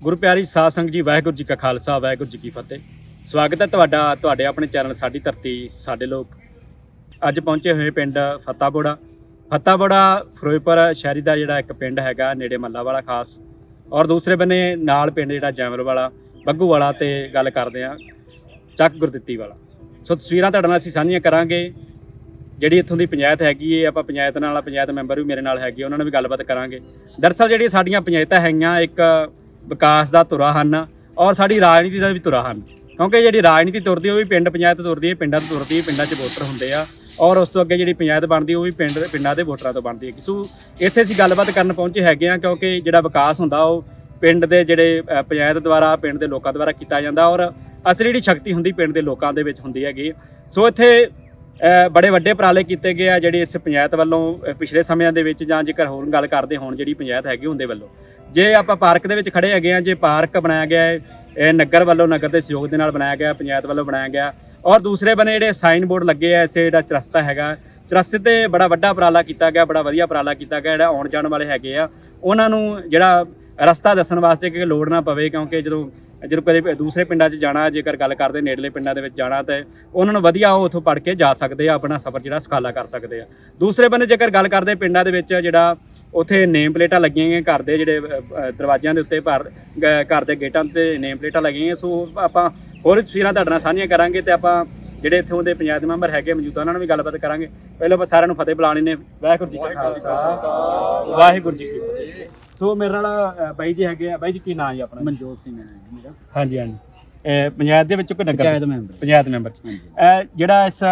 ਗੁਰੂ ਪਿਆਰੀ ਸਾਧ ਸੰਗਤ ਜੀ, ਵਾਹਿਗੁਰੂ ਜੀ ਕਾ ਖਾਲਸਾ, ਵਾਹਿਗੁਰੂ ਜੀ ਕੀ ਫਤਿਹ। ਸਵਾਗਤ ਹੈ ਤੁਹਾਡਾ, ਤੁਹਾਡੇ ਆਪਣੇ ਚੈਨਲ ਸਾਡੀ ਧਰਤੀ, ਸਾਡੇ ਲੋਕ। ਅੱਜ ਪਹੁੰਚੇ ਹੋਏ ਪਿੰਡ ਫਤਾਬੋੜਾ। ਫਤਾਬੋੜਾ ਫਿਰੋਜ਼ਪੁਰ ਸ਼ਹਿਰੀ ਦਾ ਜਿਹੜਾ ਇੱਕ ਪਿੰਡ ਹੈਗਾ, ਨੇੜੇ ਮੱਲਾ ਵਾਲਾ ਖਾਸ। ਔਰ ਦੂਸਰੇ ਬੰਨੇ ਨਾਲ ਪਿੰਡ ਜਿਹੜਾ ਜੈਮਲ ਵਾਲਾ ਬੱਗੂ ਵਾਲਾ ਤੇ ਗੱਲ ਕਰਦੇ ਆ ਚੱਕ ਗੁਰਦਿੱਤੀ ਵਾਲਾ। ਸੋ ਤਸਵੀਰਾਂ ਤੁਹਾਡੇ ਨਾਲ ਅਸੀਂ ਸਾਂਝੀਆਂ ਕਰਾਂਗੇ। ਜਿਹੜੀ ਇੱਥੋਂ ਦੀ ਪੰਚਾਇਤ ਹੈਗੀ ਏ, ਆਪਾਂ ਪੰਚਾਇਤ ਨਾਲ, ਪੰਚਾਇਤ ਮੈਂਬਰ ਵੀ ਮੇਰੇ ਨਾਲ ਹੈਗੇ, ਉਹਨਾਂ ਨਾਲ ਵੀ ਗੱਲਬਾਤ ਕਰਾਂਗੇ। ਦਰਅਸਲ ਜਿਹੜੀਆਂ ਸਾਡੀਆਂ ਪੰਚਾਇਤਾਂ ਹੈਗੀਆਂ, ਇੱਕ ਵਿਕਾਸ ਦਾ ਧੁਰਾ ਹਨ ਔਰ ਸਾਡੀ ਰਾਜਨੀਤੀ ਦਾ ਵੀ ਧੁਰਾ ਹਨ। ਕਿਉਂਕਿ ਜਿਹੜੀ ਰਾਜਨੀਤੀ ਤੁਰਦੀ ਉਹ ਵੀ ਪਿੰਡ ਪੰਚਾਇਤ ਤੁਰਦੀ ਹੈ, ਪਿੰਡਾਂ ਤੋਂ ਤੁਰਦੀ ਹੈ, ਪਿੰਡਾਂ 'ਚ ਵੋਟਰ ਹੁੰਦੇ ਆ। ਔਰ ਉਸ ਤੋਂ ਅੱਗੇ ਜਿਹੜੀ ਪੰਚਾਇਤ ਬਣਦੀ, ਉਹ ਵੀ ਪਿੰਡ, ਪਿੰਡਾਂ ਦੇ ਵੋਟਰਾਂ ਤੋਂ ਬਣਦੀ ਹੈ ਸੋ ਇੱਥੇ ਅਸੀਂ ਗੱਲਬਾਤ ਕਰਨ ਪਹੁੰਚੇ ਹੈਗੇ ਆ ਕਿਉਂਕਿ ਜਿਹੜਾ ਵਿਕਾਸ ਹੁੰਦਾ, ਉਹ ਪਿੰਡ ਦੇ ਜਿਹੜੇ ਪੰਚਾਇਤ ਦੁਆਰਾ, ਪਿੰਡ ਦੇ ਲੋਕਾਂ ਦੁਆਰਾ ਕੀਤਾ ਜਾਂਦਾ ਔਰ ਅਸਲੀ ਜਿਹੜੀ ਸ਼ਕਤੀ ਹੁੰਦੀ ਪਿੰਡ ਦੇ ਲੋਕਾਂ ਦੇ ਵਿੱਚ ਹੁੰਦੀ ਹੈਗੀ। ਸੋ ਇੱਥੇ ਬੜੇ ਵੱਡੇ ਉਪਰਾਲੇ ਕੀਤੇ ਗਏ ਆ, ਜਿਹੜੇ ਇਸ ਪੰਚਾਇਤ ਵੱਲੋਂ ਪਿਛਲੇ ਸਮਿਆਂ ਦੇ ਵਿੱਚ ਜਾਂ ਜੇਕਰ ਹੋਰ ਗੱਲ ਕਰਦੇ ਹੋਣ, ਜਿਹੜੀ ਪੰਚਾਇਤ ਹੈਗੀ ਹੁੰਦੇ ਵੱਲੋਂ। ਜੇ ਆਪਾਂ ਪਾਰਕ ਦੇ ਵਿੱਚ ਖੜੇ ਹੈਗੇ ਆ ਜੇ ਪਾਰਕ ਬਣਾਇਆ ਗਿਆ ਹੈ, ਇਹ ਨਗਰ ਵੱਲੋਂ, ਨਗਰ ਦੇ ਸਹਿਯੋਗ ਦੇ ਨਾਲ ਬਣਾਇਆ ਗਿਆ, ਪੰਚਾਇਤ ਵੱਲੋਂ ਬਣਾਇਆ ਗਿਆ। ਔਰ ਦੂਸਰੇ ਬੰਨੇ ਜਿਹੜੇ ਸਾਈਨ ਬੋਰਡ ਲੱਗੇ ਆ, ਇਸੇ ਜਿਹੜਾ ਚਰਸਤਾ ਹੈਗਾ ਚਰਸਤੇ ਤੇ ਬੜਾ ਵੱਡਾ ਉਪਰਾਲਾ ਕੀਤਾ ਗਿਆ, ਬੜਾ ਵਧੀਆ ਉਪਰਾਲਾ ਕੀਤਾ ਗਿਆ, ਜਿਹੜਾ ਆਉਣ ਜਾਣ ਵਾਲੇ ਹੈਗੇ ਆ, ਉਹਨਾਂ ਨੂੰ ਜਿਹੜਾ ਰਸਤਾ ਦੱਸਣ ਵਾਸਤੇ ਕਿ ਲੋੜ ਨਾ ਪਵੇ, ਕਿਉਂਕਿ ਜਦੋਂ ਜਦੋਂ ਕਦੇ ਦੂਸਰੇ ਪਿੰਡਾਂ 'ਚ ਜਾਣਾ, ਜੇਕਰ ਗੱਲ ਕਰਦੇ ਨੇੜਲੇ ਪਿੰਡਾਂ ਦੇ ਵਿੱਚ ਜਾਣਾ, ਤੇ ਉਹਨਾਂ ਨੂੰ ਵਧੀਆ ਉਹ ਉੱਥੋਂ ਪੜ ਕੇ ਜਾ ਸਕਦੇ ਆ, ਆਪਣਾ ਸਫ਼ਰ ਜਿਹੜਾ ਸੁਖਾਲਾ ਕਰ ਸਕਦੇ ਆ। ਦੂਸਰੇ ਬੰਨੇ ਜੇਕਰ ਗੱਲ ਕਰਦੇ ਪਿੰਡਾਂ ਦੇ ਵਿੱਚ ਜਿਹੜਾ ਉੱਥੇ ਨੇਮ ਪਲੇਟਾਂ ਲੱਗੀਆਂ ਗਈਆਂ ਘਰ ਦੇ ਜਿਹੜੇ ਦਰਵਾਜ਼ਿਆਂ ਦੇ ਉੱਤੇ ਪਰ ਘਰ ਦੇ ਗੇਟਾਂ ਤੇ ਨੇਮ ਪਲੇਟਾਂ ਲੱਗੀਆਂ ਸੋ ਆਪਾਂ ਹੋਰ ਤਸਵੀਰਾਂ ਤੁਹਾਡੇ ਨਾਲ ਸਾਂਝੀਆਂ ਕਰਾਂਗੇ ਤੇ ਆਪਾਂ ਜਿਹੜੇ ਇੱਥੋਂ ਦੇ ਪੰਚਾਇਤ ਮੈਂਬਰ ਹੈਗੇ ਮੌਜੂਦਾ ਉਹਨਾਂ ਨਾਲ ਵੀ ਗੱਲਬਾਤ ਕਰਾਂਗੇ। ਪਹਿਲਾਂ ਆਪਾਂ ਸਾਰਿਆਂ ਨੂੰ ਫਤਿਹ ਬੁਲਾਣੀ ਨੇ। ਵਾਹਿਗੁਰੂ ਜੀ ਕਾ ਖਾਲਸਾ। ਵਾਹਿਗੁਰੂ ਜੀ ਕੀ ਫਤਿਹ। ਸੋ ਮੇਰੇ ਨਾਲ ਬਾਈ ਜੀ ਹੈਗੇ ਆ। ਬਾਈ ਜੀ ਕੀ ਨਾਮ ਜੀ ਆਪਣਾ? ਮਨਜੋਤ ਸਿੰਘ ਹੈ ਮੇਰਾ। ਹਾਂਜੀ ਹਾਂਜੀ। ਪੰਚਾਇਤ ਦੇ ਵਿੱਚ ਕੋਈ ਨਗਰ ਪੰਚਾਇਤ ਮੈਂਬਰ। ਪੰਚਾਇਤ ਮੈਂਬਰ ਜਿਹੜਾ ਇਸ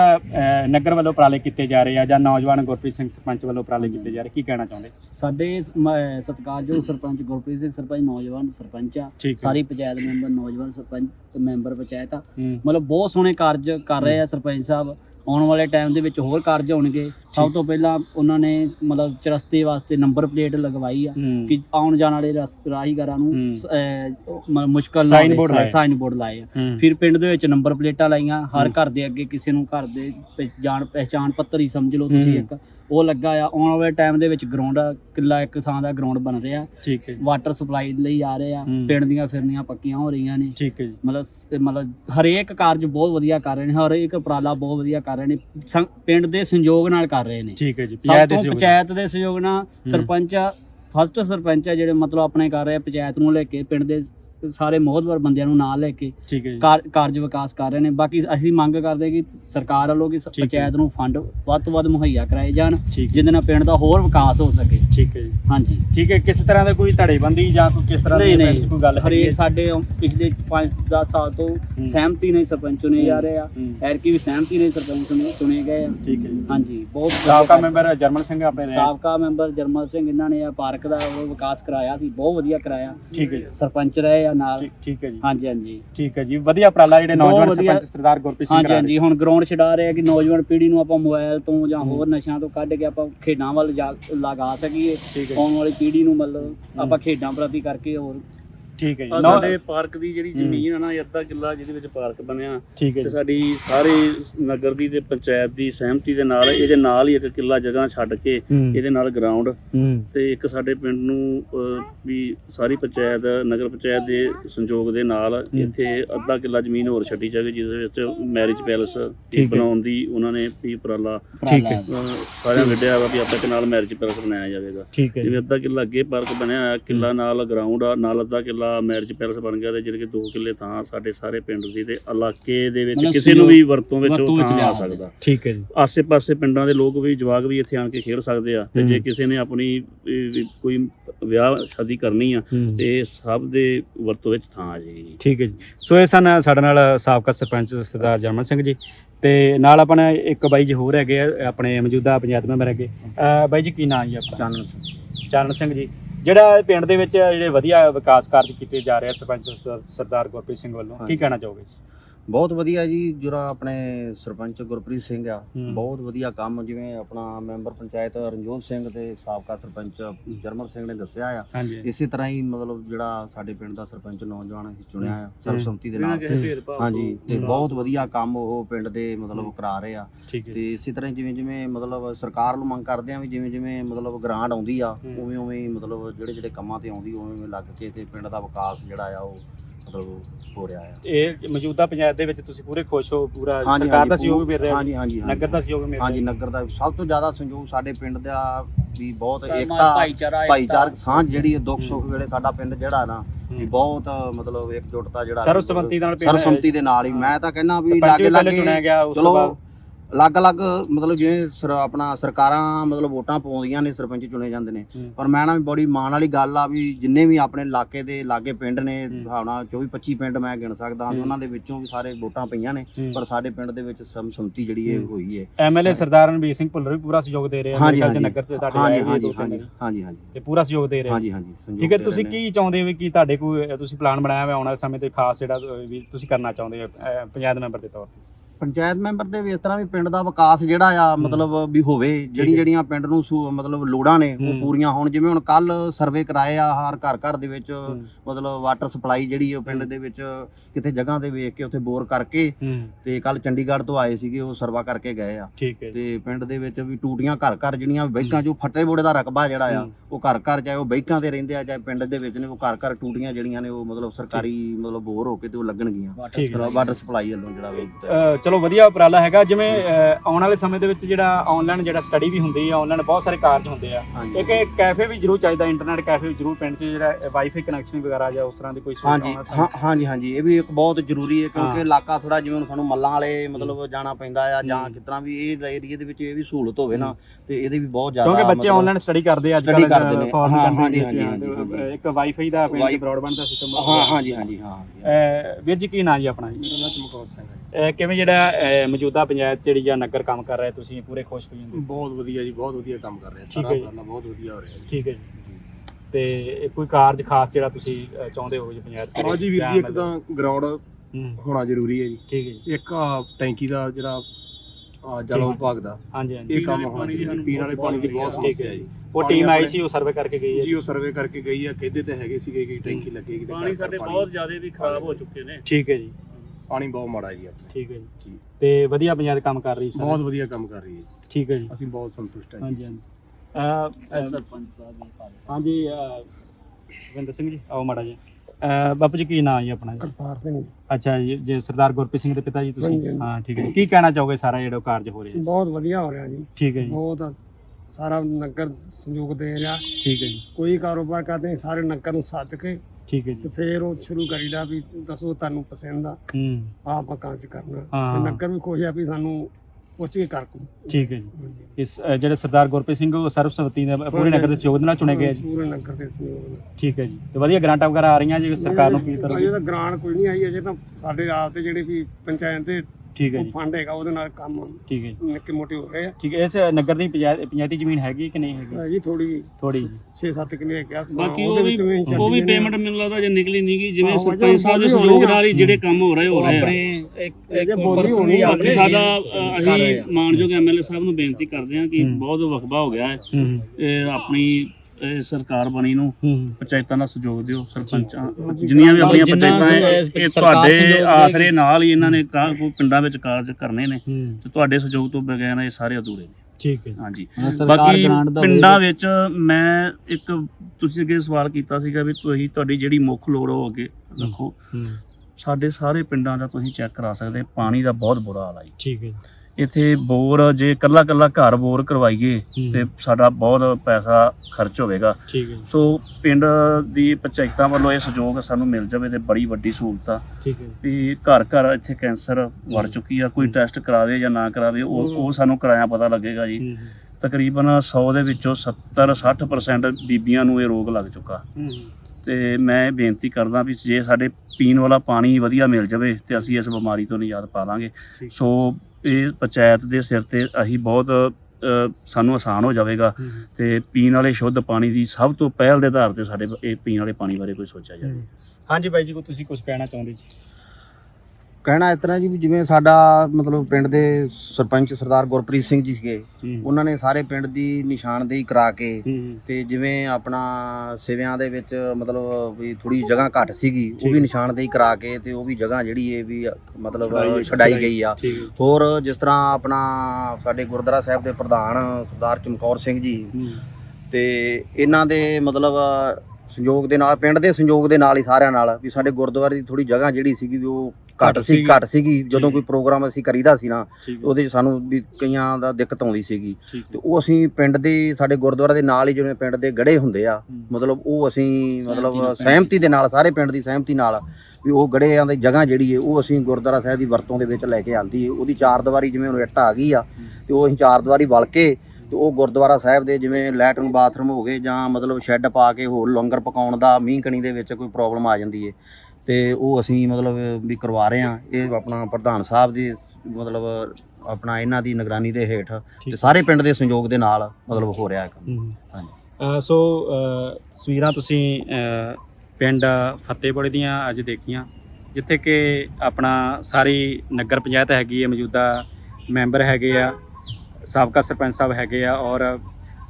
ਨਗਰ ਵੱਲੋਂ ਉਪਰਾਲੇ ਕੀਤੇ ਜਾ ਰਹੇ ਆ ਜਾਂ ਨੌਜਵਾਨ ਗੁਰਪ੍ਰੀਤ ਸਿੰਘ ਸਰਪੰਚ ਵੱਲੋਂ ਉਪਰਾਲੇ ਕੀਤੇ ਜਾ ਰਹੇ ਕੀ ਕਹਿਣਾ ਚਾਹੁੰਦੇ? ਸਾਡੇ ਸਤਿਕਾਰਯੋਗ ਸਰਪੰਚ ਗੁਰਪ੍ਰੀਤ ਸਿੰਘ ਸਰਪੰਚ ਨੌਜਵਾਨ ਸਰਪੰਚ ਆ। ਸਾਰੀ ਪੰਚਾਇਤ ਮੈਂਬਰ ਨੌਜਵਾਨ ਸਰਪੰਚ ਮੈਂਬਰ ਪੰਚਾਇਤ ਆ। ਮਤਲਬ ਬਹੁਤ ਸੋਹਣੇ ਕਾਰਜ ਕਰ ਰਹੇ ਆ ਸਰਪੰਚ ਸਾਹਿਬ। ਆਉਣ ਵਾਲੇ ਟਾਈਮ ਦੇ ਵਿੱਚ ਹੋਰ ਕਾਰਜ ਹੋਣਗੇ ਸਭ ਤੋਂ ਪਹਿਲਾਂ ਉਹਨਾਂ ਨੇ ਮਤਲਬ ਚਰਸਤੇ ਵਾਸਤੇ ਨੰਬਰ ਪਲੇਟ ਲਗਵਾਈ ਆ ਕਿ ਆਉਣ ਜਾਣ ਵਾਲੇ ਰਾਹੀਗਾਰਾਂ ਨੂੰ ਮੁਸ਼ਕਲ board ਲਾਏ। ਸਾਈਨ ਬੋਰਡ ਲਾਏ ਆ। ਫਿਰ ਪਿੰਡ ਦੇ ਵਿੱਚ ਨੰਬਰ ਪਲੇਟਾਂ ਲਾਈਆਂ ਹਰ। ਘਰ ਦੇ ਅੱਗੇ ਕਿਸੇ ਨੂੰ ਘਰ ਦੇ ਜਾਣ ਪਹਿਚਾਣ ਪੱਤਰ ਹੀ ਸਮਝ ਲਓ ਤੁਸੀਂ। ਇੱਕ ਉਹ ਲੱਗਾ ਆ ਆਉਣ ਵਾਲੇ ਟਾਈਮ ਦੇ ਵਿੱਚ ਗਰਾਊਂਡ ਕਿੱਲਾ ਇੱਕ ਥਾਂ ਦਾ ਗਰਾਊਂਡ ਬਣ ਰਿਹਾ। ਠੀਕ ਹੈ ਵਾਟਰ ਸਪਲਾਈ ਲਈ ਆ ਰਹੇ ਆ। ਪਿੰਡ ਦੀਆਂ ਫਿਰਨੀਆਂ ਪੱਕੀਆਂ ਹੋ ਰਹੀਆਂ ਨੇ। ਠੀਕ ਹੈ ਜੀ। ਮਤਲਬ ਮਤਲਬ ਹਰੇਕ ਕਾਰਜ ਬਹੁਤ ਵਧੀਆ ਕਰ ਰਹੇ ਨੇ ਹਰੇਕ ਉਪਰਾਲਾ ਬਹੁਤ ਵਧੀਆ ਕਰ ਰਹੇ ਨੇ ਪਿੰਡ ਦੇ ਸੰਯੋਗ ਨਾਲ ਕਰ ਰਹੇ ਨੇ। ਠੀਕ ਹੈ ਜੀ ਪੰਚਾਇਤ ਦੇ ਸਹਿਯੋਗ ਨਾਲ। ਸਰਪੰਚ ਫਸਟ ਸਰਪੰਚ ਆ ਜਿਹੜੇ ਮਤਲਬ ਆਪਣੇ ਕਰ ਰਹੇ ਆ ਪੰਚਾਇਤ ਨੂੰ ਲੈ ਕੇ ਪਿੰਡ ਦੇ ਸਾਰੇ ਮੋਹਤਵਰ ਬੰਦਿਆਂ ਨੂੰ ਨਾਲ ਲੈ ਕੇ ਠੀਕ ਹੈ ਜੀ। ਕਾਰ- ਕਾਰਜ ਵਿਕਾਸ ਕਰ ਰਹੇ ਨੇ। ਬਾਕੀ ਅਸੀਂ ਮੰਗ ਕਰਦੇ ਕਿ ਸਰਕਾਰ ਵੱਲੋਂ ਕਿ ਸ- ਠੀਕ ਹੈ। ਪੰਚਾਇਤ ਨੂੰ ਫੰਡ ਵੱਧ ਤੋਂ ਵੱਧ ਮੁਹੱਈਆ ਕਰਾਏ ਜਾਣ ਠੀਕ ਹੈ। ਜਿਹਦੇ ਨਾਲ ਪਿੰਡ ਦਾ ਹੋਰ ਵਿਕਾਸ ਹੋ ਸਕੇ। ਠੀਕ ਹੈ ਜੀ। ਹਾਂਜੀ। ਠੀਕ ਹੈ ਕਿਸ ਤਰ੍ਹਾਂ ਦਾ ਕੋਈ ਧੜੇਬੰਦੀ ਜਾਂ ਕੋਈ ਕਿਸ ਤਰ੍ਹਾਂ ਦੀ ਨਹੀਂ। ਕੋਈ ਗੱਲ ਹਰੇਕ ਸਾਡੇ ਪਿਛਲੇ 5-10 ਸਾਲ ਤੋਂ। ਸਹਿਮਤੀ ਨਾਲ ਹੀ ਸਰਪੰਚ ਚੁਣੇ ਜਾ ਰਹੇ ਆ। ਹੂੰ। ਐਰਕੀ ਵੀ ਸਹਿਮਤੀ ਨਾਲ ਹੀ ਸਰਪੰਚ ਚੁਣੇ ਚੁਣੇ ਗਏ ਆ। ਠੀਕ ਹੈ ਜੀ। ਹਾਂਜੀ ਬਹੁਤ ਸਾਬਕਾ ਮੈਂਬਰ ਜਰਮਨ ਸਿੰਘ ਆਪਣੇ ਰਹੇ ਸਾਬਕਾ ਮੈਂਬਰ ਜਰਮਲ ਸਿੰਘ ਇਹਨਾਂ ਨੇ ਆ ਪਾਰਕ ਦਾ ਉਹ ਵਿਕਾਸ ਕਰਾਇਆ ਸੀ ਬਹੁਤ ਵਧੀਆ ਕਰਾਇਆ। ਠੀਕ ਹੈ ਜੀ। ਸਰਪੰਚ ਰਹੇ ਆ ਨਾਲ। ਠੀਕ- ਠੀਕ ਹੈ ਜੀ। ਹਾਂਜੀ ਹਾਂਜੀ। ਠੀਕ ਹੈ ਜੀ। ਵਧੀਆ ਉਪਰਾਲਾ ਜਿਹੜੇ ਬਹੁਤ ਨੌਜਵਾਨ ਵਧੀਆ। ਸਰਪੰਚ ਸਰਦਾਰ ਗੁਰਪ੍ਰੀਤ ਸਿੰਘ ਹਾਂਜੀ ਕਰਾ ਰਹੇ ਹਾਂਜੀ। ਹੁਣ ਗਰਾਊਂਡ ਛਡਾ ਰਹੇ ਕਿ ਨੌਜਵਾਨ ਪੀੜ੍ਹੀ ਨੂੰ ਆਪਾਂ ਮੋਬਾਈਲ ਤੋਂ ਜਾਂ ਹੂੰ। ਹੋਰ ਨਸ਼ਿਆਂ ਤੋਂ ਕੱਢ ਕੇ ਆਪਾਂ ਖੇਡਾਂ ਵੱਲ ਜਾ ਲਗਾ ਸਕੀਏ। ਠੀਕ ਹੈ ਆਉਣ ਵਾਲੀ ਪੀੜ੍ਹੀ ਨੂੰ ਮਤਲਬ ਆਪਾਂ ਖੇਡਾਂ ਪ੍ਰਤੀ ਕਰਕੇ ਹੋਰ ਠੀਕ ਹੈ ਜੀ। ਆਹ ਨੌ- ਸਾਡੇ ਪਾਰਕ ਦੀ ਜਿਹੜੀ ਹੂੰ। ਜ਼ਮੀਨ ਆ ਨਾ ਇਹ ਅੱਧਾ ਕਿੱਲਾ ਜਿਹਦੇ ਵਿੱਚ ਪਾਰਕ ਬਣਿਆ। ਠੀਕ ਹੈ ਤੇ ਜੀ। ਸਾਡੀ ਸਾਰੇ ਨਗਰ ਦੀ ਤੇ ਪੰਚਾਇਤ ਦੀ ਸਹਿਮਤੀ ਦੇ ਨਾਲ ਇਹਦੇ ਨਾਲ ਹੀ ਇੱਕ ਕਿੱਲਾ ਜਗ੍ਹਾ ਛੱਡ ਕੇ ਹੂੰ। ਇਹਦੇ ਨਾਲ ਗਰਾਊਂਡ ਹੂੰ। ਤੇ ਇੱਕ ਸਾਡੇ ਪਿੰਡ ਨੂੰ ਅਹ, ਵੀ ਸਾਰੀ ਪੰਚਾਇਤ ਨਗਰ ਪੰਚਾਇਤ ਦੇ ਸੰਯੋਗ ਦੇ ਨਾਲ ਇੱਥੇ ਅੱਧਾ ਕਿੱਲਾ ਜ਼ਮੀਨ ਹੋਰ ਛੱਡੀ ਜਾਵੇ ਜਿਸ ਵਿੱਚ ਮੈਰਿਜ ਪੈਲਸ ਠੀਕ ਹੈ। ਬਣਾਉਣ ਦੀ ਉਹਨਾਂ ਨੇ ਵੀ ਉਪਰਾਲਾ ਠੀਕ ਹੈ। ਅਹ, ਸਾਰਿਆਂ ਨੂੰ ਕੱਢਿਆ ਵਾ ਵੀ ਆਪਾਂ ਦੇ ਨਾਲ ਮੈਰਿਜ ਪੈਲਸ ਬਣਾਇਆ ਜਾਵੇਗਾ। ਠੀਕ ਹੈ ਜੀ। ਜਿਵੇਂ ਅੱਧਾ ਕਿੱਲਾ ਅੱਗੇ ਪਾਰਕ ਬਣਿਆ ਹੋਇਆ ਕਿੱਲਾ ਨਾਲ ਗਰਾਊਂਡ ਆ ਨਾਲ ਅੱਧਾ ਕਿੱਲਾ ਮੈਰਿਜ ਪੈਲਸ ਬਣ ਗਿਆ ਤੇ ਜਿਹੜੇ ਕਿ 2 ਕਿੱਲੇ ਥਾਂ ਸਾਡੇ ਸਾਰੇ ਪਿੰਡ ਦੀ ਤੇ ਇਲਾਕੇ ਦੇ ਵਿੱਚ ਮਤਲਬ ਕਿਸੇ ਨੂੰ ਵੀ ਵਰਤੋਂ ਵਿੱਚ ਵਰਤੋਂ ਉਹ ਵਿੱਚ ਥਾਂ ਆ ਲਿਆ ਸਕਦਾ। ਠੀਕ ਹੈ ਜੀ। ਆਸੇ-ਪਾਸੇ ਪਿੰਡਾਂ ਦੇ ਲੋਕ ਵੀ ਜਵਾਗ ਵੀ ਇੱਥੇ ਆਣ ਕੇ ਖੇਡ ਸਕਦੇ ਆ ਤੇ ਜੇ ਹੂੰ। ਕਿਸੇ ਨੇ ਆਪਣੀ ਇਹ, ਵੀ ਕੋਈ ਵਿਆਹ ਸ਼ਾਦੀ ਕਰਨੀ ਆ ਹੂੰ। ਤੇ ਸਭ ਦੇ ਵਰਤੋਂ ਵਿੱਚ ਥਾਂ ਆ ਜਾਏਗੀ ਠੀਕ ਹੈ ਜੀ। ਸੋ ਇਹ ਸਨ ਸਾਡੇ ਨਾਲ ਸਾਬਕਾ ਸਰਪੰਚ ਸਰਦਾਰ ਜਰਮਨ ਸਿੰਘ ਜੀ ਤੇ ਨਾਲ ਆਪਣਾ ਇੱਕ ਬਾਈ ਜੀ ਹੋਰ ਹੈਗੇ ਆ, ਆਪਣੇ ਮੌਜੂਦਾ ਪੰਚਾਇਤ ਮੈਂਬਰ ਹੈਗੇ। ਅਹ ਬਾਈ ਜੀ ਕੀ ਨਾਮ ਜੀ ਆਪਣਾ? ਚਾਨਣ ਚਾਨਣ ਸਿੰਘ ਜੀ। ਜਿਹੜਾ ਪਿੰਡ ਦੇ ਵਿੱਚ ਜਿਹੜੇ ਵਧੀਆ ਵਿਕਾਸ ਕਾਰਜ ਕੀਤੇ ਜਾ ਰਹੇ ਆ ਸਰਪੰਚ ਸਰ- ਸਰਦਾਰ ਗੁਰਪ੍ਰੀਤ ਸਿੰਘ ਵੱਲੋਂ ਕੀ। ਕਹਿਣਾ ਚਾਹੋਗੇ ਬਹੁਤ ਵਧੀਆ ਜੀ ਜਿਹੜਾ ਆਪਣੇ ਸਰਪੰਚ ਗੁਰਪ੍ਰੀਤ ਸਿੰਘ ਆ। ਬਹੁਤ ਵਧੀਆ ਕੰਮ ਜਿਵੇਂ ਆਪਣਾ ਮੈਂਬਰ ਪੰਚਾਇਤ ਰਣਜੋਤ ਸਿੰਘ ਤੇ ਸਾਬਕਾ ਸਰਪੰਚ ਜਰਮਨ ਸਿੰਘ ਨੇ ਦੱਸਿਆ ਆ। ਇਸੇ ਤਰ੍ਹਾਂ ਹੀ ਮਤਲਬ ਜਿਹੜਾ ਸਾਡੇ ਪਿੰਡ ਦਾ ਸਰਪੰਚ ਨੌਜਵਾਨ ਚੁਣਿਆ ਆ ਸਰਬਸੰਮਤੀ ਦੇ ਨਾਲ। ਹਾਂਜੀ ਤੇ ਬਹੁਤ ਵਧੀਆ ਕੰਮ ਉਹ ਪਿੰਡ ਦੇ ਮਤਲਬ ਕਰਾ ਰਹੇ ਆ। ਤੇ ਇਸੇ ਤਰ੍ਹਾਂ ਜਿਵੇਂ ਜਿਵੇਂ ਮਤਲਬ ਸਰਕਾਰ ਨੂੰ ਮੰਗ ਕਰਦੇ ਆ ਵੀ ਜਿਵੇਂ ਜਿਵੇਂ ਮਤਲਬ ਗ੍ਰਾਂਟ ਆਉਂਦੀ ਆ। ਉਵੇਂ ਉਵੇਂ ਮਤਲਬ ਜਿਹੜੇ ਜਿਹੜੇ ਕੰਮਾਂ ਤੇ ਆਉਂਦੀ ਉਵੇਂ ਉਵੇਂ ਲੱਗ ਕੇ ਤੇ ਪਿੰਡ ਦਾ ਵਿਕਾਸ ਜਿਹੜਾ ਆ ਉਹ ਮਤਲਬ ਹੋ ਰਿਹਾ ਆ। ਇਹ ਮੌਜੂਦਾ ਪੰਚਾਇਤ ਦੇ ਵਿੱਚ ਤੁਸੀਂ ਪੂਰੇ ਖੁਸ਼ ਹੋ ਪੂਰਾ ਹਾਂਜੀ, ਸਰਕਾਰ ਦਾ ਹਾਂਜੀ, ਸਹਿਯੋਗ ਮਿਲ ਰਿਹਾ। ਹਾਂਜੀ ਹਾਂਜੀ ਹਾਂਜੀ। ਨਗਰ ਦਾ ਸਹਿਯੋਗ ਮਿਲ ਹਾਂਜੀ ਰਿਹਾ। ਨਗਰ ਦਾ ਸਭ ਤੋਂ ਜ਼ਿਆਦਾ ਸੰਯੋਗ ਸਾਡੇ ਪਿੰਡ ਦਾ ਵੀ ਬਹੁਤ ਭਾਈਚਾਰਾ ਏਕਤਾ ਭਾਈਚਾਰਾ ਭਾਈਚਾਰਕ ਸਾਂਝ ਜਿਹੜੀ ਹੈ ਦੁੱਖ। ਸੁੱਖ ਵੇਲੇ ਸਾਡਾ ਪਿੰਡ ਜਿਹੜਾ ਨਾ ਵੀ ਹੂੰ। ਬਹੁਤ ਮਤਲਬ ਇਕਜੁੱਟਤਾ ਜਿਹੜਾ ਸਰਬਸੰਮਤੀ ਨਾਲ ਪਿੰਡ- ਸਰਬਸੰਮਤੀ ਦੇ ਨਾਲ ਹੀ। ਮੈਂ ਤਾਂ ਕਹਿੰਦਾ ਵੀ ਸਰਪੰਚ ਲਾਗੇ ਪਹਿਲੇ ਲਾਗੇ ਚੁਣਿਆ ਗਿਆ ਉਸ ਤੋਂ ਚਲੋ ਬਾਅਦ। ਅਲੱਗ-ਅਲੱਗ ਮਤਲਬ ਜਿਵੇਂ ਸਰ ਆਪਣਾ ਸਰਕਾਰਾਂ ਮਤਲਬ ਵੋਟਾਂ ਪਾਉਂਦੀਆਂ ਨੇ ਸਰਪੰਚ ਚੁਣੇ ਜਾਂਦੇ ਨੇ ਹੂੰ। ਪਰ ਮੈਂ ਨਾ ਵੀ ਬੜੀ ਮਾਣ ਵਾਲੀ ਗੱਲ ਆ ਵੀ ਜਿੰਨੇ ਵੀ ਆਪਣੇ ਇਲਾਕੇ ਦੇ ਲਾਗੇ ਪਿੰਡ ਨੇ ਹੂੰ। ਹਾਵਣਾ 24 25 ਪਿੰਡ ਮੈਂ ਗਿਣ ਸਕਦਾ ਹਾਂ ਤੇ ਹੂੰ। ਉਹਨਾਂ ਦੇ ਵਿੱਚੋਂ ਵੀ ਸਾਰੇ ਵੋਟਾਂ ਪਈਆਂ ਨੇ। ਪਰ ਸਾਡੇ ਪਿੰਡ ਦੇ ਵਿੱਚ ਸਰਬਸੰਮਤੀ ਜਿਹੜੀ ਇਹ ਹੂੰ। ਹੋਈ ਹੈ ਐਮਐਲਏ ਸਰਦਾਰ ਰਣਬੀਰ ਸਿੰਘ ਭੁੱਲਰ ਵੀ ਪੂਰਾ ਸਹਿਯੋਗ ਦੇ ਰਹੇ ਆ ਹਾਂਜੀ ਮੇਰੇ ਖਿਆਲ 'ਚ ਹਾਂਜੀ ਨਗਰ ਤੇ ਤੁਹਾਡੇ ਹਾਂਜੀ ਆਏ ਵੀ ਹਾਂਜੀ ਦੋ ਤਿੰਨ ਹਾਂਜੀ ਦਿਨ। ਹਾਂਜੀ ਹਾਂਜੀ ਤੇ ਪੂਰਾ ਸਹਿਯੋਗ ਦੇ ਰਹੇ ਆ ਹਾਂਜੀ ਹਾਂਜੀ ਸੰਯੋਗ ਠੀਕ ਹੈ ਦੇ ਤੁਸੀਂ ਰਹੇ ਨੇ। ਕੀ ਚਾਹੁੰਦੇ ਹੋ ਕਿ ਤੁਹਾਡੇ ਕੋਈ ਅ, ਤੁਸੀਂ ਪਲਾਨ ਬਣਾਇਆ ਹੋਇਆ ਆਉਣ ਵਾਲੇ ਸਮੇਂ ਤੇ ਖਾਸ ਜਿਹੜਾ ਅ, ਵੀ ਤੁਸੀਂ ਕਰਨਾ ਚਾਹੁੰਦੇ ਹੋ ਅ, ਪੰਚਾਇਤ ਮੈਂਬਰ ਦੇ ਤੌਰ ਤੇ ਪੰਚਾਇਤ ਮੈਂਬਰ ਦੇ ਵੀ ਇਸ ਤਰ੍ਹਾਂ ਵੀ ਪਿੰਡ ਦਾ ਵਿਕਾਸ ਜਿਹੜਾ ਆ ਮਤਲਬ ਵੀ ਹੋਵੇ ਜਿਹੜੀ। ਜਿਹੜੀਆਂ ਪਿੰਡ ਨੂੰ ਸੂ- ਮਤਲਬ ਲੋੜਾਂ ਨੇ। ਉਹ ਪੂਰੀਆਂ ਹੋਣ ਜਿਵੇਂ ਹੁਣ ਕੱਲ ਸਰਵੇ ਕਰਾਏ ਆ ਹਰ ਘਰ ਘਰ ਦੇ ਵਿੱਚ ਮਤਲਬ ਵਾਟਰ ਸਪਲਾਈ ਜਿਹੜੀ ਉਹ ਪਿੰਡ। ਦੇ ਵਿੱਚ ਕਿਤੇ ਜਗ੍ਹਾ ਤੇ ਵੇਖ ਕੇ ਉੱਥੇ ਬੋਰ ਕਰਕੇ ਹੂੰ ਤੇ ਕੱਲ ਚੰਡੀਗੜ੍ਹ ਤੋਂ ਆਏ ਸੀਗੇ ਉਹ ਸਰਵਾ ਕਰਕੇ ਗਏ ਆ ਠੀਕ ਹੈ ਜੀ। ਤੇ ਪਿੰਡ ਦੇ ਵਿੱਚ ਵੀ ਟੂਟੀਆਂ ਘਰ ਘਰ ਜਿਹੜੀਆਂ ਬੈਂਕਾਂ 'ਚ ਫੱਟੇ ਬੋੜੇ ਦਾ ਰਕਬਾ ਜਿਹੜਾ ਆ ਹੂੰ। ਉਹ ਘਰ ਘਰ ਚਾਹੇ ਉਹ ਬੈਂਕਾਂ ਤੇ ਰਹਿੰਦੇ ਆ ਚਾਹੇ ਪਿੰਡ ਦੇ ਵਿੱਚ ਨੇ ਉਹ ਘਰ ਘਰ ਟੂਟੀਆਂ ਜਿਹੜੀਆਂ ਨੇ ਉਹ ਮਤਲਬ ਸਰਕਾਰੀ ਮਤਲਬ ਬੋਰ ਹੋ ਕੇ ਤੇ ਉਹ ਲੱਗਣਗੀਆਂ ਠੀਕ ਹੈ। ਵਾਟਰ ਸਪਲਾਈ ਵੱਲੋਂ ਜਿਹੜਾ ਵੀ ਅ, ਚਲੋ ਵਧੀਆ ਉਪਰਾਲਾ ਹੈਗਾ ਜਿਵੇਂ ਆਉਣ ਵਾਲੇ ਸਮੇਂ ਦੇ ਵਿੱਚ ਜਿਹੜਾ ਆਨਲਾਈਨ ਜਿਹੜਾ ਸਟੱਡੀ ਵੀ ਹੁੰਦੀ ਹੈ ਆਨਲਾਈਨ ਬਹੁਤ ਸਾਰੇ ਕਾਰਜ ਹੁੰਦੇ ਆ ਹਾਂਜੀ ਇੱਕ ਇੱਕ ਕੈਫੇ ਵੀ ਜ਼ਰੂਰ ਚਾਹੀਦਾ ਇੰਟਰਨੈਟ ਕੈਫੇ ਵੀ ਜ਼ਰੂਰ ਪਿੰਡ 'ਚ ਜਿਹੜਾ ਵਾਈਫਾਈ ਕਨੈਕਸ਼ਨ ਵਗੈਰਾ ਜਾਂ ਉਸ ਤਰ੍ਹਾਂ ਦੀ ਕੋਈ ਸਹੂਲਤ ਹਾਂਜੀ ਆਉਣ ਵਾਲੇ ਸਮੇਂ ਹਾਂ ਹਾਂਜੀ ਹਾਂਜੀ ਇਹ ਵੀ ਇੱਕ ਬਹੁਤ ਜ਼ਰੂਰੀ ਹੈ ਹਾਂ। ਕਿਉਂਕਿ ਇਲਾਕਾ ਥੋੜਾ ਜਿਵੇਂ ਹੁਣ ਸਾਨੂੰ ਮੱਲਾਂ ਵਾਲੇ ਮਤਲਬ ਜਾਣਾ ਪੈਂਦਾ ਆ ਜਾਂ ਹੂੰ। ਕਿਤਨਾ ਵੀ ਇਹ ਏਰੀਏ ਦੇ ਵਿੱਚ ਇਹ ਵੀ ਸਹੂਲਤ ਹੋਵੇ ਨਾ ਤੇ ਇਹਦੇ ਵੀ ਬਹੁਤ ਜ਼ਿਆਦਾ ਕਿਉਂਕਿ ਬੱਚੇ ਮਤਲਬ- ਆਨਲਾਈਨ ਸਟੱਡੀ ਕਰਦੇ ਆ ਅੱਜ Study ਕੱਲ੍ਹ ਕਰਦੇ ਨੇ। ਹਾਂਜੀ, ਹਾਂਜੀ, ਹਾਂਜੀ। ਇੱਕ ਵਾਈਫਾਈ ਦਾ ਪਿੰਡ Wi- ਬ੍ਰੌਡਬੈਂਡ ਦਾ ਸਿਸਟਮ ਹਾਂ ਹਾਂਜੀ ਹਾਂਜੀ ਹਾਂ ਵੀਰ ਜੀ ਕੀ ਨਾਂ ਜੀ ਆਪਣਾ ਜੀ ਮੇਰਾ ਨਾਮ ਚਮਕੌਰ ਸਿੰਘ ਹੈ ਕਿਵੇਂ ਜਿਹੜਾ ਮੌਜੂਦਾ ਪੰਚਾਇਤ ਜਿਹੜੀ ਜਾਂ ਨਗਰ ਕੰਮ ਕਰ ਰਿਹਾ ਤੁਸੀਂ ਪੂਰੇ ਖੁਸ਼ ਹੋ ਜਾਂਦੇ? ਬਹੁਤ ਵਧੀਆ ਜੀ ਬਹੁਤ ਵਧੀਆ ਕੰਮ ਕਰ ਰਹੇ ਸਾਰਾ ਹੈ ਜੀ। ਉਪਰਾਲਾ ਬਹੁਤ ਵਧੀਆ ਹੋ ਰਿਹਾ ਜੀ। ਠੀਕ ਹੈ ਜੀ। ਤੇ ਕੋਈ ਕਾਰਜ ਖਾਸ ਜਿਹੜਾ ਤੁਸੀਂ ਚਾਹੁੰਦੇ ਹੋ ਜੀ ਪੰਚਾਇਤ? ਹਾਂ ਜੀ ਵੀਰ ਜਾਂ ਜੀ ਇੱਕ ਤਾਂ ਗਰਾਊਂਡ ਹੂੰ, ਹੋਣਾ ਜ਼ਰੂਰੀ ਹੈ ਜੀ। ਠੀਕ ਹੈ ਜੀ। ਇੱਕ ਟੈਂਕੀ ਦਾ ਜਿਹੜਾ ਜਲ ਹੈ। ਵਿਭਾਗ ਦਾ ਹਾਂਜੀ ਹਾਂਜੀ। ਇਹ ਕੰਮ ਹੋਣਾ ਜ਼ਰੂਰੀ ਪੀਣ ਵਾਲੇ ਪਾਣੀ ਦੀ ਬਹੁਤ ਸਮੱਸਿਆ ਹੈ ਹੈ ਜੀ। ਉਹ ਟੀਮ ਆਈ ਸੀ ਉਹ ਸਰਵੇ ਕਰਕੇ ਗਈ ਹੈ ਜੀ ਉਹ ਸਰਵੇ ਕਰਕੇ ਗਈ ਆ ਕਹਿੰਦੇ ਤੇ ਹੈਗੇ ਸੀਗੇ ਕਿ ਟੈਂਕੀ ਲੱਗੇਗੀ ਤੇ ਪਾਣੀ ਸਾਡੇ ਬਹੁਤ ਜ਼ਿਆਦਾ ਵੀ ਖਰਾਬ ਹੋ ਚੁੱਕੇ ਨੇ। ਠੀਕ ਹੈ ਜੀ। ਪਾਣੀ ਬਹੁਤ ਮਾੜਾ ਜੀ ਆਪਣੇ। ਠੀਕ ਹੈ ਜੀ। ਜੀ। ਤੇ ਵਧੀਆ ਪੰਚਾਇਤ ਕੰਮ ਕਰ ਰਹੀ ਸਰ? ਬਹੁਤ ਵਧੀਆ ਕੰਮ ਕਰ ਰਹੀ ਹੈ ਜੀ। ਠੀਕ ਹੈ ਜੀ। ਅਸੀਂ ਬਹੁਤ ਸੰਤੁਸ਼ਟ ਹਾਂ ਜੀ। ਹਾਂਜੀ ਹਾਂਜੀ। ਅਹ, ਅਹ, ਸਰਪੰਚ ਸਾਹਿਬ। ਹਾਂਜੀ ਵਿੰਦਰ ਸਿੰਘ ਜੀ ਆਓ ਮਾੜਾ ਜੀ ਅਹ, ਬਾਪੂ ਜੀ ਕੀ ਨਾਂ ਜੀ ਆਪਣਾ ਜੀ? ਕਰਤਾਰ ਸਿੰਘ ਅੱਛਾ ਜੀ ਜੇ ਸਰਦਾਰ ਗੁਰਪ੍ਰੀਤ ਸਿੰਘ ਦੇ ਪਿਤਾ ਜੀ ਹਾਂਜੀ, ਤੁਸੀਂ? ਹਾਂਜੀ। ਹਾਂ ਠੀਕ ਹੈ ਜੀ। ਕੀ ਕਹਿਣਾ ਚਾਹੋਗੇ ਸਾਰਾ ਜਿਹੜਾ ਕਾਰਜ ਹੋ ਰਿਹਾ ਬਹੁਤ ਵਧੀਆ ਹੋ ਰਿਹਾ ਜੀ। ਠੀਕ ਹੈ ਜੀ। ਬਹੁਤ ਸਾਰਾ ਨਗਰ ਸੰਯੋਗ ਦੇ ਰਿਹਾ। ਠੀਕ ਹੈ ਜੀ। ਕੋਈ ਕਾਰੋਬਾਰ ਕਰਦੇ ਸਾਰੇ ਨਗਰ ਨੂੰ ਸੱਦ ਕੇ ਠੀਕ ਹੈ ਤੇ ਜੀ ਫੇਰ ਉਹ ਸ਼ੁਰੂ ਕਰੀਦਾ ਵੀ ਦੱਸੋ ਤੁਹਾਨੂੰ ਪਸੰਦ ਆ। ਹੂੰ। ਕੰਮ ਚ ਕਰਨਾ। ਹਾਂ। ਤੇ ਨਗਰ ਵੀ ਖੁਸ਼ ਆ ਵੀ ਸਾਨੂੰ ਪੁੱਛ ਕੇ ਕਰ ਕੋ ਠੀਕ ਹੈ ਜੀ। ਇਸ ਅ, ਜਿਹੜੇ ਸਰਦਾਰ ਗੁਰਪ੍ਰੀਤ ਸਿੰਘ ਉਹ ਸਰਬਸੰਮਤੀ ਦੇ ਪੂਰੇ ਨਗਰ ਦੇ ਸਹਿਯੋਗ ਦੇ ਨਾਲ ਚੁਣੇ ਗਏ ਆ ਜੀ। ਪੂਰੇ ਨਗਰ ਦੇ ਨਾਲ। ਠੀਕ ਹੈ ਜੀ। ਤੇ ਵਧੀਆ ਗ੍ਰਾਂਟਾਂ ਵਗੈਰਾ ਆ ਰਹੀਆਂ ਜੀ ਸਰਕਾਰ ਨੂੰ ਕੀ ਅਜੇ ਕਰੋਗੇ ਤਾਂ ਗ੍ਰਾਂਟ ਕੋਈ ਨਹੀਂ ਆਈ ਅਜੇ ਤਾਂ ਸਾਡੇ ਆਪ ਤੇ ਜਿਹੜੇ ਵੀ ਪੰਚਾਇਤ ਦੇ ਠੀਕ ਹੈ ਉਹ ਜੀ। ਫੰਡ ਹੈਗਾ ਉਹਦੇ ਨਾਲ ਕੰਮ ਠੀਕ ਹੈ ਜੀ। ਨਿੱਕੇ ਮੋਟੇ ਹੋ ਰਹੇ ਆ। ਠੀਕ ਹੈ ਇਸ ਨਗਰ ਦੀ ਪੰਚਾਇਤ ਪੰਚਾਇਤੀ ਜ਼ਮੀਨ ਹੈਗੀ ਕਿ ਨਹੀਂ ਹੈਗੀ? ਹੈਗੀ ਥੋੜੀ ਥੋੜੀ 6-7 ਕਿਲੇ ਕਿਹਾ ਬਾਕੀ ਉਹਦੇ ਉਹ ਵੀ ਉਹ ਵੀ ਪੇਮੈਂਟ ਮੈਨੂੰ ਲੱਗਦਾ ਜੇ ਨਿਕਲੀ ਨਹੀਂ ਗਈ ਜਿਵੇਂ ਸਰਪੰਚ ਸਾਹਿਬ ਦੇ ਸਹਿਯੋਗ ਆ। ਨਾਲ ਹੀ ਜਿਹੜੇ ਕੰਮ ਹੋ ਰਹੇ ਹੋ ਰਹੇ ਆ। ਆਪਣੇ ਇੱਕ ਇੱਕ ਬੋਲੀ ਹੋਣੀ ਆ। ਬਾਕੀ ਆਪਣੇ ਸਾਡਾ ਅ, ਆ। ਅਸੀਂ ਮਾਨਯੋਗ ਐਮਐਲਏ ਸਾਹਿਬ ਨੂੰ ਬੇਨਤੀ ਕਰਦੇ ਹਾਂ ਕਿ ਹੂੰ। ਬਹੁਤ ਵਕਬਾ ਹੋ ਗਿਆ ਹੈ। ਹੂੰ। ਇਹ ਆਪਣੀ ਇਹ ਸਰਕਾਰ ਬਣੀ ਨੂੰ ਹੂੰ ਪੰਚਾਇਤਾਂ ਦਾ ਸਹਿਯੋਗ ਦਿਓ ਸਰਪੰਚਾਂ। ਜਿੰਨੀਆਂ ਵੀ ਆਪਣੀਆਂ ਪੰਚਾਇਤਾਂ ਹੈ, ਸ- ਇਹ ਤੁਹਾਡੇ। ਆਸਰੇ ਨਾਲ ਹੀ ਇਹਨਾਂ ਨੇ ਪਿੰਡਾਂ ਵਿੱਚ ਕਾਰਜ ਕਰਨੇ ਨੇ ਹੂੰ ਤੇ ਤੁਹਾਡੇ ਸਹਿਯੋਗ ਤੋਂ ਬਗੈਰ ਇਹ ਸਾਰੇ ਅਧੂਰੇ ਨੇ ਠੀਕ ਹੈ। ਹਾਂਜੀ ਹਾਂ, ਬਾਕੀ ਪਿੰਡਾਂ ਵਿੱਚ ਮੈਂ ਇੱਕ ਤੁਸੀਂ ਅੱਗੇ ਸਵਾਲ ਕੀਤਾ ਸੀਗਾ ਵੀ ਤੁਸੀਂ ਤੁਹਾਡੀ ਜਿਹੜੀ ਮੁੱਖ ਲੋੜ ਉਹ ਅੱਗੇ ਰੱਖੋ ਹੂੰ ਸਾਡੇ ਸਾਰੇ ਪਿੰਡਾਂ ਦਾ ਤੁਸੀਂ ਚੈੱਕ ਕਰਾ ਸਕਦੇ ਪਾਣੀ ਦਾ ਬਹੁਤ ਬੁਰਾ ਹਾਲ ਹੈ। ਠੀਕ ਹੈ। ਇੱਥੇ ਬੋਰ ਜੇ ਕੱਲਾ ਕੱਲਾ ਘਰ ਬੋਰ ਕਰਵਾਈਏ ਤੇ ਸਾਡਾ ਬਹੁਤ ਪੈਸਾ ਖਰਚ ਹੋਵੇਗਾ। ਠੀਕ ਹੈ ਜੀ, ਸੋ ਪਿੰਡ ਦੀ ਪੰਚਾਇਤਾਂ ਵੱਲੋਂ ਇਹ ਸਹਿਯੋਗ ਸਾਨੂੰ ਮਿਲ ਜਾਵੇ ਤੇ ਬੜੀ ਵੱਡੀ ਸਹੂਲਤ। ਆ ਠੀਕ ਹੈ ਜੀ। ਵੀ ਘਰ ਘਰ ਇੱਥੇ ਕੈਂਸਰ ਵੜ ਚੁੱਕੀ ਆ ਕੋਈ ਟੈਸਟ ਕਰਾਵੇ ਜਾਂ ਨਾ ਕਰਾਵੇ ਉਹ ਉਹ ਸਾਨੂੰ ਕਰਾਇਆ ਪਤਾ ਲੱਗੇਗਾ ਜੀ। ਤਕਰੀਬਨ 100 ਦੇ ਵਿੱਚੋਂ 70 60% ਬੀਬੀਆਂ ਨੂੰ ਇਹ ਰੋਗ ਲੱਗ ਚੁੱਕਾ। ਤੇ ਮੈਂ ਬੇਨਤੀ ਕਰਦਾ ਵੀ ਜੇ ਸਾਡੇ ਪੀਣ ਵਾਲਾ ਪਾਣੀ ਵਧੀਆ ਮਿਲ ਜਾਵੇ ਤੇ ਅਸੀਂ ਇਸ ਬਿਮਾਰੀ ਤੋਂ ਨਿਜਾਤ ਪਾ ਲਾਂਗੇ। ਸੋ ਇਹ ਪੰਚਾਇਤ ਦੇ ਸਿਰ ਤੇ ਅਸੀਂ ਬਹੁਤ ਸਾਨੂੰ ਆਸਾਨ ਹੋ ਜਾਵੇਗਾ ਤੇ ਪੀਣ ਵਾਲੇ ਸ਼ੁੱਧ ਪਾਣੀ ਦੀ ਸਭ ਤੋਂ ਪਹਿਲ ਦੇ ਆਧਾਰ ਤੇ ਸਾਡੇ ਇਹ ਪੀਣ ਵਾਲੇ ਪਾਣੀ ਬਾਰੇ ਕੋਈ ਸੋਚਿਆ ਜਾਵੇ। ਹਾਂਜੀ ਬਾਈ ਜੀ ਕੋ ਤੁਸੀਂ ਕੁਝ ਕਹਿਣਾ ਚਾਹੁੰਦੇ ਜੀ? ਕਹਿਣਾ ਇਸ ਤਰ੍ਹਾਂ ਜੀ ਵੀ ਜਿਵੇਂ ਸਾਡਾ ਮਤਲਬ ਪਿੰਡ ਦੇ ਸਰਪੰਚ ਸਰਦਾਰ ਗੁਰਪ੍ਰੀਤ ਸਿੰਘ ਜੀ ਸੀਗੇ ਉਹਨਾਂ ਨੇ ਸਾਰੇ ਪਿੰਡ ਦੀ ਨਿਸ਼ਾਨਦੇਹੀ ਕਰਾ ਕੇ ਤੇ ਜਿਵੇਂ ਆਪਣਾ ਸਿਵਿਆਂ ਦੇ ਵਿੱਚ ਮਤਲਬ ਵੀ ਥੋੜੀ ਜਗ੍ਹਾ ਘੱਟ ਸੀਗੀ ਉਹ ਵੀ ਨਿਸ਼ਾਨਦੇਹੀ ਕਰਾ ਕੇ ਤੇ ਉਹ ਵੀ ਜਗ੍ਹਾ ਜਿਹੜੀ ਹੈ ਵੀ ਮਤਲਬ ਛਡਾਈ- ਗਈ ਆ। ਹੋਰ ਜਿਸ ਤਰ੍ਹਾਂ ਆਪਣਾ ਸਾਡੇ ਗੁਰਦੁਆਰਾ ਸਾਹਿਬ ਦੇ ਪ੍ਰਧਾਨ ਸਰਦਾਰ ਚਮਕੌਰ ਸਿੰਘ ਜੀ ਤੇ ਇਹਨਾਂ ਦੇ ਮਤਲਬ ਸੰਯੋਗ ਦੇ ਨਾਲ ਪਿੰਡ ਦੇ ਸੰਯੋਗ ਦੇ ਨਾਲ ਹੀ ਸਾਰਿਆਂ ਨਾਲ ਵੀ ਸਾਡੇ ਗੁਰਦੁਆਰੇ ਦੀ ਥੋੜੀ ਜਗ੍ਹਾ ਜਿਹੜੀ ਸੀਗੀ ਵੀ ਉਹ ਘੱਟ ਸੀ। ਘੱਟ ਸੀਗੀ। ਜਦੋਂ। ਕੋਈ ਪ੍ਰੋਗਰਾਮ ਅਸੀਂ ਕਰੀਦਾ ਸੀ ਨਾ ਉਹਦੇ 'ਚ ਸਾਨੂੰ ਵੀ ਕਈਆਂ ਦਾ ਦਿੱਕਤ ਆਉਂਦੀ ਸੀਗੀ। ਤੇ ਉਹ ਅਸੀਂ ਪਿੰਡ ਦੇ ਸਾਡੇ ਗੁਰਦੁਆਰੇ ਦੇ ਨਾਲ ਹੀ ਜਿਵੇਂ ਪਿੰਡ ਦੇ ਗੜੇ ਹੁੰਦੇ ਆ ਮਤਲਬ ਉਹ ਅਸੀਂ ਮਤਲਬ ਸਹਿਮਤੀ ਦੇ ਨਾਲ ਸਾਰੇ ਪਿੰਡ ਦੀ ਸਹਿਮਤੀ ਨਾਲ ਵੀ ਉਹ ਗੜਿਆਂ ਦੀ ਜਗ੍ਹਾ ਜਿਹੜੀ ਹੈ ਉਹ ਅਸੀਂ ਗੁਰਦੁਆਰਾ ਸਾਹਿਬ ਦੀ ਵਰਤੋਂ ਦੇ ਵਿੱਚ ਲੈ ਕੇ ਆਂਦੀ ਹੈ ਉਹਦੀ ਚਾਰ ਦੀਵਾਰੀ ਜਿਵੇਂ ਹੁਣ ਇੱਟ ਆ ਗਈ ਆ ਤੇ ਉਹ ਅਸੀਂ ਚਾਰ ਦੀਵਾਰੀ ਵਲ ਕੇ ਤੇ ਉਹ ਗੁਰਦੁਆਰਾ ਸਾਹਿਬ ਦੇ ਜਿਵੇਂ ਲੈਟਰਨ ਬਾਥਰੂਮ ਹੋ ਗਏ ਜਾਂ ਮਤਲਬ ਸ਼ੈੱਡ ਪਾ ਕੇ ਹੋਰ ਲੰਗਰ ਪਕਾਉਣ ਦਾ ਮੀਂਹ ਕਣੀ ਦੇ ਵਿੱਚ ਕੋਈ ਪ੍ਰੋਬਲਮ ਆ ਜਾਂਦੀ ਹੈ ਤੇ ਉਹ ਅਸੀਂ ਮਤਲਬ ਵੀ ਕਰਵਾ ਰਹੇ ਹਾਂ। ਇਹ ਆਪਣਾ ਪ੍ਰਧਾਨ ਸਾਹਿਬ ਦੀ ਮਤਲਬ ਆਪਣਾ ਇਹਨਾਂ ਦੀ ਨਿਗਰਾਨੀ ਦੇ ਹੇਠ ਤੇ ਸਾਰੇ ਪਿੰਡ ਦੇ ਸੰਯੋਗ ਦੇ ਨਾਲ ਮਤਲਬ ਹੋ ਰਿਹਾ ਹੈ ਕੰਮ। ਹਾਂਜੀ। ਸੋ ਤਸਵੀਰਾਂ ਤੁਸੀਂ ਪਿੰਡ ਫਤਿਹਪੁਰੇ ਦੀਆਂ ਅੱਜ ਦੇਖੀਆਂ ਜਿੱਥੇ ਕਿ ਆਪਣਾ ਸਾਰੀ ਨਗਰ ਪੰਚਾਇਤ ਹੈਗੀ ਹੈ ਮੌਜੂਦਾ ਮੈਂਬਰ ਹੈਗੇ ਆ ਸਾਬਕਾ ਸਰਪੰਚ ਸਾਹਿਬ ਹੈਗੇ ਆ ਔਰ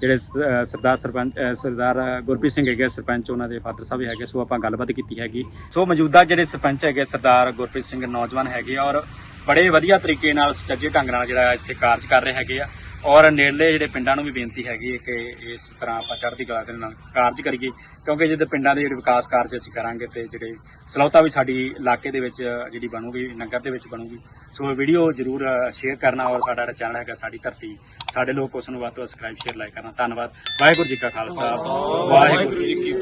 ਜਿਹੜੇ ਸਰਦਾਰ ਸਰਪੰਚ ਸਰਦਾਰ ਗੁਰਪ੍ਰੀਤ ਸਿੰਘ ਹੈਗੇ ਆ, ਸਰਪੰਚ ਉਹਨਾਂ ਦੇ ਫਾਦਰ ਸਾਹਿਬ ਹੈਗੇ ਸੋ ਆਪਾਂ ਗੱਲਬਾਤ ਕੀਤੀ ਹੈਗੀ। ਸੋ ਮੌਜੂਦਾ ਜਿਹੜੇ ਸਰਪੰਚ ਹੈਗੇ ਸਰਦਾਰ ਗੁਰਪ੍ਰੀਤ ਸਿੰਘ ਨੌਜਵਾਨ ਹੈਗੇ ਆ ਔਰ ਬੜੇ ਵਧੀਆ ਤਰੀਕੇ ਨਾਲ ਸੁਚੱਜੇ ਢੰਗ ਨਾਲ ਜਿਹੜਾ ਇੱਥੇ ਕਾਰਜ ਕਰ ਰਹੇ ਹੈਗੇ ਆ। ਔਰ ਨੇੜਲੇ ਜਿਹੜੇ ਪਿੰਡਾਂ ਨੂੰ ਵੀ ਬੇਨਤੀ ਹੈਗੀ ਹੈ ਕਿ ਇਸ ਤਰ੍ਹਾਂ ਆਪਾਂ ਚੜ੍ਹਦੀ ਕਲਾ ਦੇ ਨਾਲ ਕਾਰਜ ਕਰੀਏ ਕਿਉਂਕਿ ਜਦੋਂ ਪਿੰਡਾਂ ਦੇ ਜਿਹੜੇ ਵਿਕਾਸ ਕਾਰਜ ਅਸੀਂ ਕਰਾਂਗੇ ਤੇ ਜਿਹੜੇ ਸਲੌਤਾ ਵੀ ਸਾਡੀ ਇਲਾਕੇ ਦੇ ਵਿੱਚ ਜਿਹੜੀ ਬਣੂਗੀ ਨਗਰ ਦੇ ਵਿੱਚ ਬਣੂਗੀ। ਸੋ ਵੀਡੀਓ ਜਰੂਰ ਸ਼ੇਅਰ ਕਰਨਾ ਔਰ ਸਾਡਾ ਜਿਹੜਾ ਚੈਨਲ ਹੈਗਾ ਸਾਡੀ ਧਰਤੀ ਸਾਡੇ ਲੋਕ ਉਸ ਨੂੰ ਵੱਧ ਤੋਂ ਸਬਸਕ੍ਰਾਈਬ ਸ਼ੇਅਰ ਲਾਈਕ ਕਰਨਾ। ਧੰਨਵਾਦ। ਵਾਹਿਗੁਰੂ ਜੀ ਕਾ ਖਾਲਸਾ। ਵਾਹਿਗੁਰੂ ਜੀ ਕੀ